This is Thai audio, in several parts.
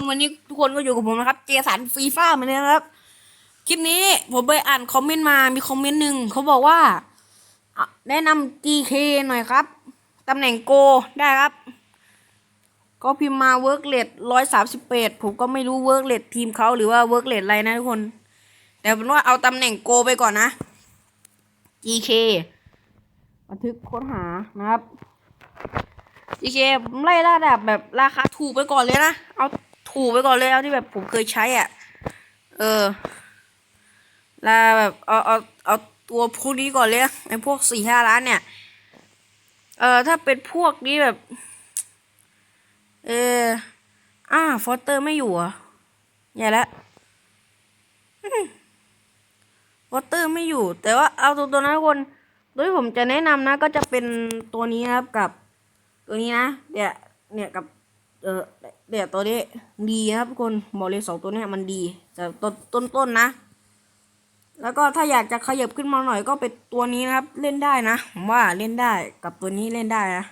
คนวันนี้ทุกคนก็อยู่กับผมนะครับ เจสันฟีฟ่าเหมือนเดิมครับ คลิปนี้ผมไปอ่านคอมเมนต์มา มีคอมเมนต์หนึ่งเขาบอกว่า แนะนำ GK หน่อยครับ ตำแหน่งโกได้ครับ ก็พิมพ์มาเวิร์กเลดร้อยสามสิบเดผมก็ไม่รู้เวิร์กเลดทีมเขาหรือว่าเวิร์กเลดอะไรนะทุกคน แต่เป็นว่าเอาตำแหน่งโกไปก่อนนะ GK บันทึกค้นหานะครับ GK ผมไล่ระดับแบบราคาถูกไปก่อนเลยนะ เอา ถูไปก่อนเลยเอาที่แบบผมเคยใช้อะ เออแลาแบบเอาเอาเอาตัวพวกนี้ก่อนเลยไอ้พวกสี่ห้าล้านเนี่ย เออถ้าเป็นพวกนี้แบบ เอออ่าฟอสเตอร์ไม่อยู่อะอย่าละฟอสเตอร์ไม่อยู่ แต่ว่าเอาตัวตัวนั้นคนโดยที่ผมจะแนะนำนะ ก็จะเป็นตัวนี้นะครับกับ ตัวนี้นะเนี่ยเนี่ยกับ เออเนี่ยตัวนี้ดีนะครับทุกคนบอกเลยสองตัวเนี้ยมันดีแต่ต้นต้นตนนะ แล้วก็ถ้าอยากจะขยับขึ้นมาหน่อยก็เป็นตัวนี้นะครับ เล่นได้นะผมว่าเล่นได้กับตัวนี้เล่นได้นะ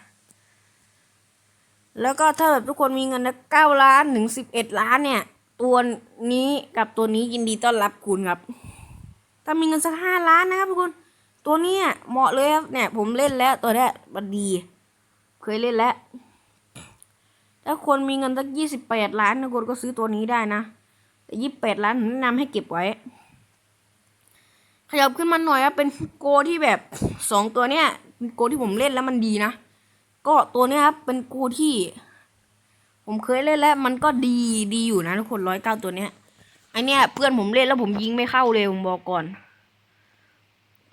แล้วก็ถ้าแบบทุกคนมีเงินนะเก้าล้านถึงสิบเอ็ดล้านเนี่ย ตัวนี้กับตัวนี้ยินดีต้อนรับคุณครับ ถ้ามีเงินสักห้าล้านนะครับทุกคนตัวนี้เหมาะเลยครับเนี่ย ผมเล่นแล้วตัวนี้มันดี เคยเล่นแล้ว ถ้าคนมีเงินสักยี่สิบแปดล้านนะคนก็ซื้อตัวนี้ได้นะ แต่ยี่สิบแปดล้านผมแนะนำให้เก็บไว้ ขยับขึ้นมาหน่อยครับเป็นโกที่แบบสองตัวเนี้ยเป็นโกที่ผมเล่นแล้วมันดีนะ ก็ตัวเนี้ยครับเป็นโกที่ ผมเคยเล่นแล้วมันก็ดีดีอยู่นะทุกคนร้อยเก้าตัวเนี้ยไอเนี้ยเพื่อนผมเล่นแล้วผมยิงไม่เข้าเลยผมบอกก่อน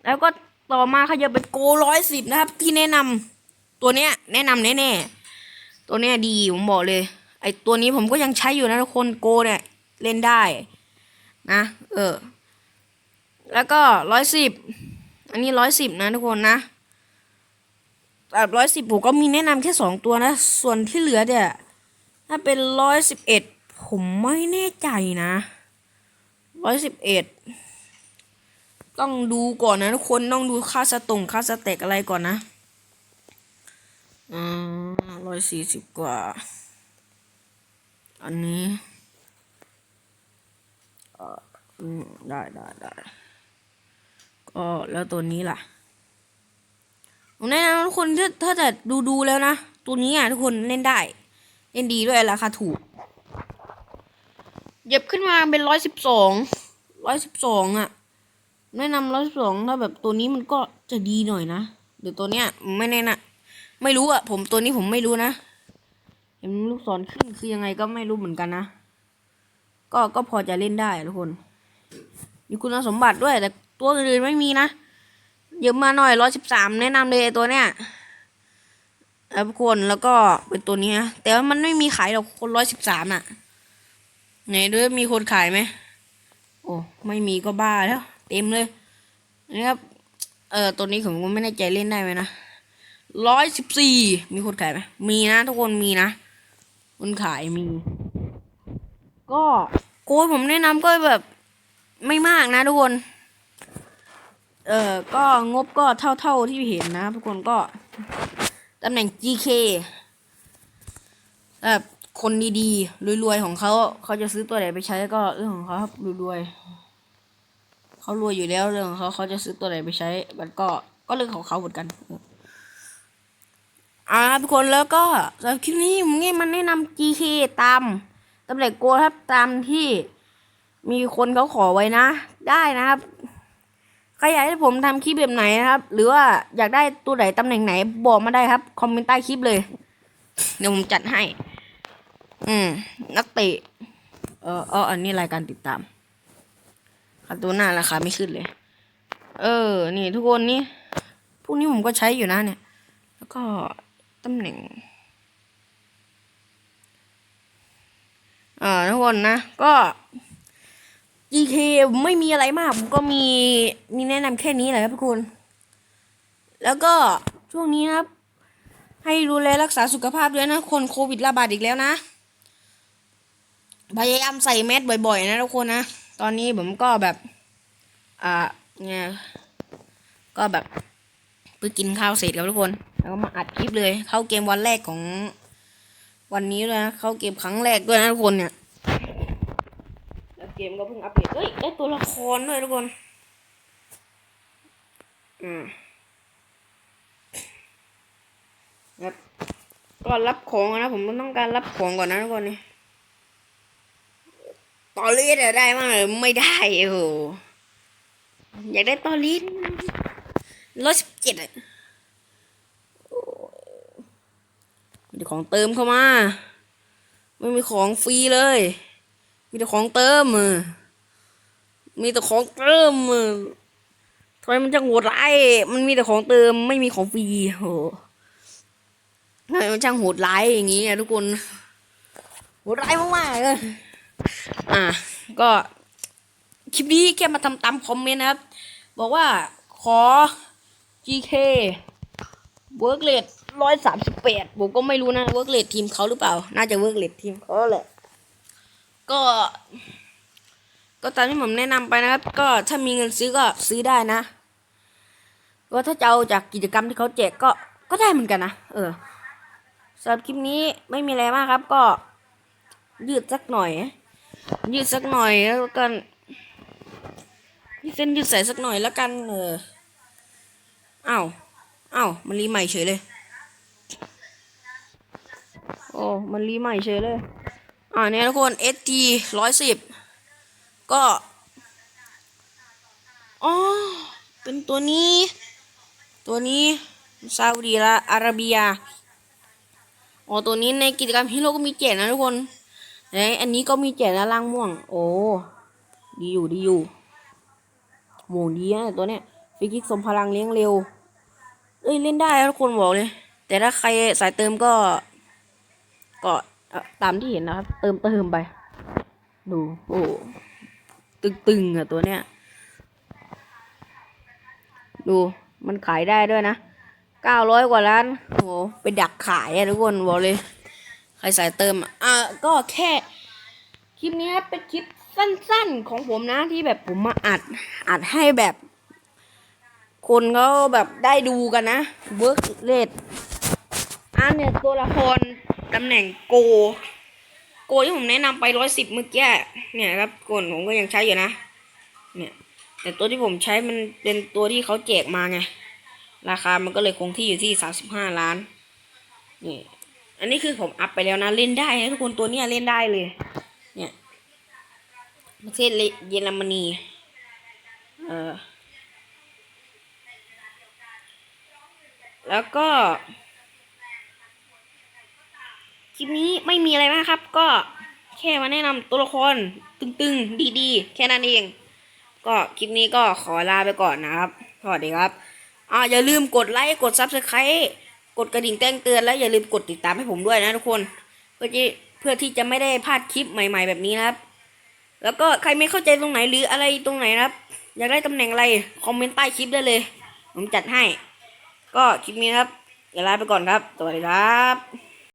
แล้วก็ต่อมาขยับเป็นโกร้อยสิบนะครับ ที่แนะนำตัวเนี้ยแนะนำแน่ๆ ตัวเนี้ยดีผมบอกเลย ไอตัวนี้ผมก็ยังใช้อยู่นะทุกคนโกเนี่ย เล่นได้นะเออ แล้วก็ร้อยสิบอันนี้ร้อยสิบนะทุกคนนะแบบร้อยสิบผมก็มีแนะนำแค่สองตัวนะ ส่วนที่เหลือเนี่ยถ้าเป็นร้อยสิบเอ็ดผมไม่แน่ใจนะร้อยสิบเอ็ดต้องดูก่อนนะทุกคนต้องดูค่าสตงค่าสเต็กอะไรก่อนนะ อ่าร้อยสี่สิบกว่า อันนี้เอออืมได้ได้ได้ก็แล้วตัวนี้ล่ะผมแนะนำทุกคนถ้าถ้าจะดูดูแล้วนะ ตัวนี้อะทุกคนเล่นได้ เล่นดีด้วยราคาถูกเย็บขึ้นมาเป็นร้อยสิบสองร้อยสิบสองอะ แนะนำร้อยสิบสองถ้าแบบตัวนี้มันก็จะดีหน่อยนะเดี๋ยวตัวเนี้ยไม่แน่นะ ไม่รู้อะผมตัวนี้ผมไม่รู้นะ เห็นลูกศรขึ้นคือยังไงก็ไม่รู้เหมือนกันนะ ก็ก็พอจะเล่นได้ทุกคน มีคุณสมบัติด้วย แต่ตัวอื่นไม่มีนะเยอะมาหน่อยร้อยสิบสามแนะนำเลยตัวเนี้ยแล้วทุกคนแล้วก็เป็นตัวนี้นะแต่ว่ามันไม่มีขายหรอกคนร้อยสิบสามอะไหนด้วยมีคนขายไหมโอ้ไม่มีก็บ้าแล้ว เต็มเลยนะครับเออตัวนี้ผมก็ไม่แน่ใจเล่นได้ไหมนะ ร้อยสิบสี่มีคนขายไหมมีนะทุกคนมีนะคนขายมี ก็โค้ดผมแนะนำก็แบบไม่มากนะทุกคน เอ่อ ก็งบก็เท่าเท่าที่เห็นนะทุกคนก็ตำแหน่ง GK แบบคนดีๆ รวยๆ ของเขาเขาจะซื้อตัวไหนไปใช้ก็เรื่องของเขาครับรวยๆเขารวยอยู่แล้วเรื่องของเขาเขาจะซื้อตัวไหนไปใช้ มันก็ก็เรื่องของเขาเหมือนกัน อ่าทุกคนแล้วก็สำหรับคลิปนี้ผมนี่มันแนะนำ GK ตามตำแหน่งโกครับตามที่มีคนเขาขอไว้นะ ได้นะครับใครอยากให้ผมทำคลิปแบบไหนนะครับ หรือว่าอยากได้ตัวไหนตำแหน่งไหน บอกมาได้ครับ คอมเมนต์ใต้คลิปเลย เดี๋ยวผมจัดให้ อืม นักเตะ เออเอออันนี้รายการติดตามคาตัวหน้าราคาไม่ขึ้นเลย เออ นี่ทุกคนนี่พวกนี้ผมก็ใช้อยู่นะเนี่ย แล้วก็ ตำแหน่ง เอ่าทุกคนนะ ก็ GK ไม่มีอะไรมาก ผมก็มีมีแนะนำแค่นี้แหละครับทุกคน แล้วก็ช่วงนี้นะครับ ให้ดูแลรักษาสุขภาพด้วยนะ คนโควิดระบาดอีกแล้วนะ พยายามใส่แมสบ่อย ๆ นะทุกคนนะ ตอนนี้ผมก็แบบ อ่าเนี่ยก็แบบ พิ่งกินข้าวเสร็จแล้วทุกคน แล้วก็มาอัดคลิปเลย เข้าเกมวันแรกของวันนี้เลยนะ เข้าเกมครั้งแรกด้วยนะทุกคนเนี่ย แล้วเกมก็เพิ่งอัปเดตเอ้ยได้ตัวละครด้วยทุกคน อืมครับก็รับของนะ ผมต้องการรับของก่อนนะทุกคนนี่ตอรีดอะได้มากเลยไม่ได้โอ้โหอยากได้ตอรีด ร้อยสิบเจ็ดอะมีแต่ของเติมเข้ามา ไม่มีของฟรีเลย มีแต่ของเติม มีแต่ของเติมทำไมมันจะโหดร้ายมันมีแต่ของเติมไม่มีของฟรีโหทำไมมันช่างโหดร้ายอย่างนี้อะทุกคนโหดร้ายมากๆเลยอะก็คลิปนี้แค่มาทำตามคอมเมนต์นะครับ บอกว่าขอ GK work rate ร้อยสามสิบแปดผมก็ไม่รู้นะ work rate ทีมเขาหรือเปล่า น่าจะ work rate ทีมเขาแหละ ก็ ก็ตามที่ผมแนะนำไปนะครับ ก็ถ้ามีเงินซื้อก็ซื้อได้นะก็ถ้าจะเอาจากกิจกรรมที่เขาแจกก็ก็ได้เหมือนกันนะ เออสำหรับคลิปนี้ไม่มีอะไรมากครับ ก็ ยืดสักหน่อย ยืดสักหน่อยแล้วกันยืดเส้นยืดสายสักหน่อยแล้วกัน เออ อ้าวอ้าวมันรีใหม่เฉยเลย โอ้ มันรีใหม่เฉยเลย อ่าเนี่ยทุกคน ST ร้อยสิบก็อ๋อเป็นตัวนี้ ตัวนี้ซาอุดีละอาระเบียอ๋อตัวนี้ในกิจกรรมฮีโร่ก็มีแจกนะทุกคนไหนอันนี้ก็มีแจกนะล่างม่วง โอ้ ดีอยู่ดีอยู่โหดีนะตัวเนี้ยฟิกิกสมพลังเลี้ยงเร็ว เอ้ยเล่นได้ทุกคนบอกเลย แต่ถ้าใครสายเติมก็ ก็เอ่อตามที่เห็นนะครับ เติมเติมไป ดูโอ้ตึงๆอะตัวเนี้ยดูมันขายได้ด้วยนะเก้าร้อยกว่าล้านโหไปดักขายอะทุกคนบอกเลย ใครสายเติมอะอะก็แค่คลิปนี้เป็นคลิปสั้นๆของผมนะที่แบบผมมาอัดอัดให้แบบ คนเขาแบบได้ดูกันนะเวิร์กเลดอันเนี่ยตัวละครตำแหน่งโก โกที่ผมแนะนำไปร้อยสิบเมื่อกี้เนี่ยครับกนผมก็ยังใช้อยู่นะ เนี่ย แต่ตัวที่ผมใช้มันเป็นตัวที่เขาแจกมาไง ราคามันก็เลยคงที่อยู่ที่สามสิบห้าล้าน นี่ อันนี้คือผมอัพไปแล้วนะ เล่นได้นะทุกคนตัวเนี้ยเล่นได้เลย เนี่ยประเทศเยอรมนี เออ แล้วก็ คลิปนี้ไม่มีอะไรมากครับ ก็แค่มาแนะนำตัวละครตึงๆ ดีๆ แค่นั้นเอง ก็คลิปนี้ก็ขอลาไปก่อนนะครับ สวัสดีครับอ่าอย่าลืมกดไลค์ กด subscribe กดกระดิ่งแจ้งเตือนและอย่าลืมกดติดตามให้ผมด้วยนะทุกคน เพื่อที่เพื่อที่จะไม่ได้พลาดคลิปใหม่ ๆ แบบนี้นะครับ แล้วก็ใครไม่เข้าใจตรงไหนหรืออะไรตรงไหนนะครับ อยากได้ตำแหน่งอะไร คอมเมนต์ใต้คลิปได้เลย ผมจัดให้ ก็คลิปนี้ครับอย่าลาไปก่อนครับ สวัสดีครับ